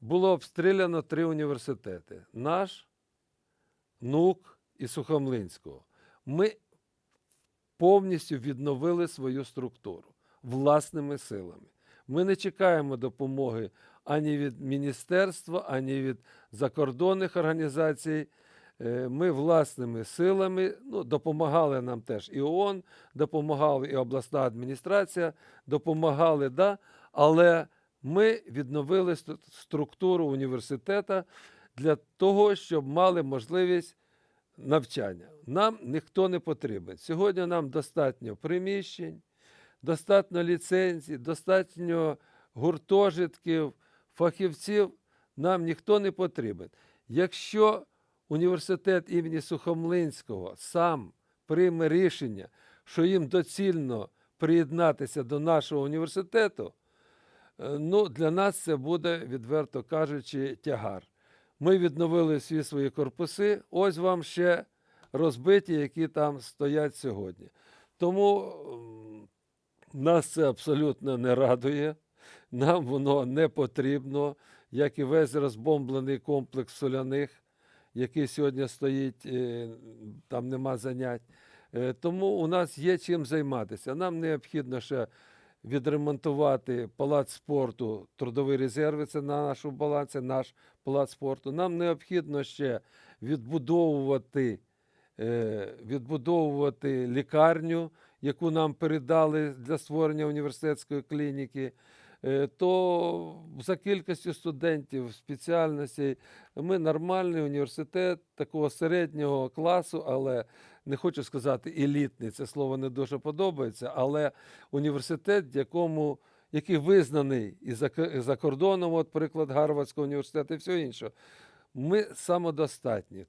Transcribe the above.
було обстріляно три університети: наш, НУК і Сухомлинського. Ми повністю відновили свою структуру власними силами. Ми не чекаємо допомоги ані від міністерства, ані від закордонних організацій. Е, Ми власними силами ну, допомагали нам теж і ООН, допомагала і обласна адміністрація, допомагали, да, але ми відновили структуру університету для того, щоб мали можливість навчання. Нам ніхто не потрібен. Сьогодні нам достатньо приміщень, достатньо ліцензій, достатньо гуртожитків, фахівців. Нам ніхто не потрібен. Якщо університет імені Сухомлинського сам прийме рішення, що їм доцільно приєднатися до нашого університету, ну, для нас це буде, відверто кажучи, тягар. Ми відновили всі свої корпуси. Ось вам ще розбиті, які там стоять сьогодні. Тому нас це абсолютно не радує. Нам воно не потрібно, як і весь розбомблений комплекс соляних, який сьогодні стоїть, е, там нема занять. Е, Тому у нас є чим займатися. Нам необхідно ще відремонтувати палац спорту, трудові резерви, це на нашому балансі, наш палац спорту. Нам необхідно ще відбудовувати, е, відбудовувати лікарню, яку нам передали для створення університетської клініки. Е, То за кількістю студентів, спеціальностей, ми нормальний університет такого середнього класу, але не хочу сказати елітний, це слово не дуже подобається, але університет, якому, який визнаний і за, і за кордоном, от приклад Гарвардського університету і все інше. Ми самодостатні.